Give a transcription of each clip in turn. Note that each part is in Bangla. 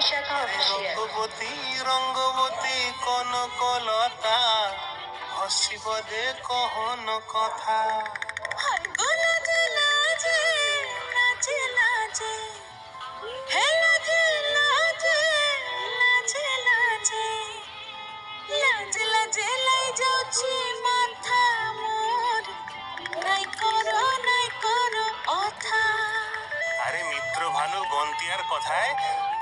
রূপবতী রঙ্গবতী কনকলতা হসিব দে কহন কথা। আরে মিত্র ভানু গন্তিয়ার কথায়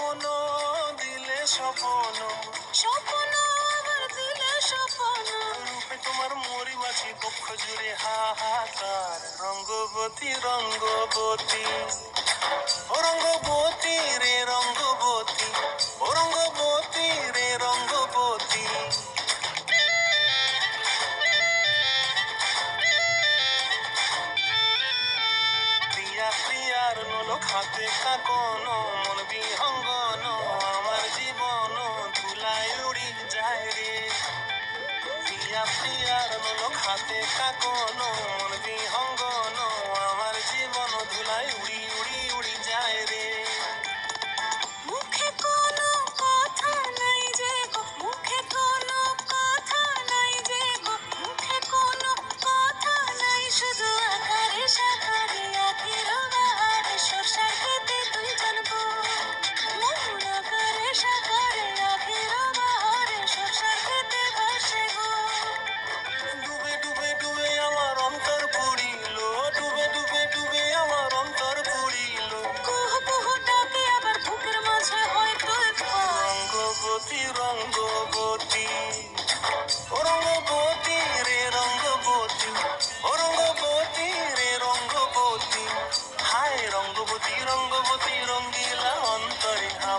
স্বপ্ন দিলে স্বপ্ন। স্বপ্ন আবার দিলে স্বপ্ন। রূপে তোমার মরি মাছি বক্ষ জুড়ে হাহাকার। রঙ্গবতী রঙ্গবতী। ও রঙ্গবতী রে রঙ্গবতী। ও রঙ্গবতী রে রঙ্গবতী। প্রিয়া প্রিয়ার নলো খাতে কাকনো deja con.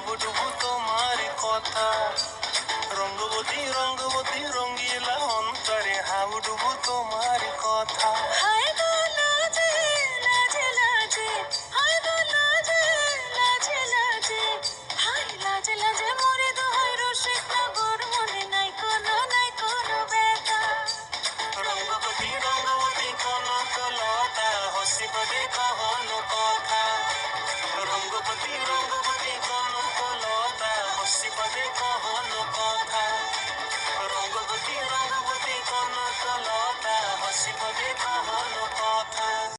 ভাবো ডুবু তোমার কথা। রঙ্গবতী রঙ্গবতী।